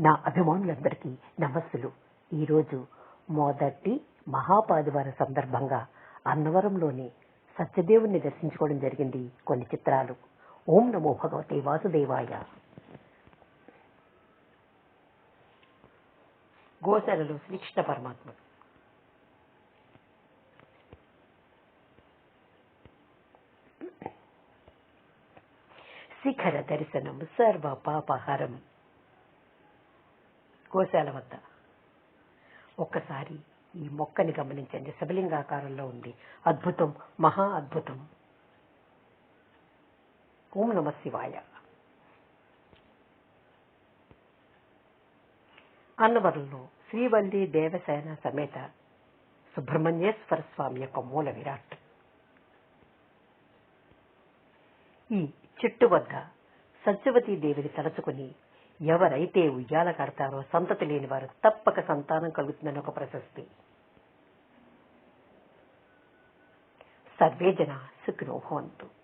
నా అభిమానులందరికీ నమస్సులు. ఈరోజు మొదటి మహాపాదివార సందర్భంగా అన్నవరంలోని సత్యదేవుణ్ణి దర్శించుకోవడం జరిగింది కొన్ని చిత్రాలు. ఓం నమో భగవతే వాసుదేవాయ. గోశాలలో శ్రీకృష్ణ పరమాత్మ. శిఖర దర్శనం సర్వ పాపహరం. గోశాల వద్ద ఒక్కసారి ఈ మొక్కని గమనించండి. శబలింగాకారంలో ఉంది. అద్భుతం మహా అద్భుతం. ఓం నమ శివాయ. అన్నవరంలో శ్రీవల్లి దేవసేన సమేత సుబ్రహ్మణ్యేశ్వర స్వామి యొక్క మూల విరాట్. ఈ చెట్టు వద్ద సత్యవతీ దేవిని తలుచుకుని ఎవరైతే ఉయ్యాల కడతారో సంతతి లేని వారు తప్పక సంతానం కలుగుతుందని ఒక ప్రశస్తి. సర్వే జన సుఖినో భవంతు.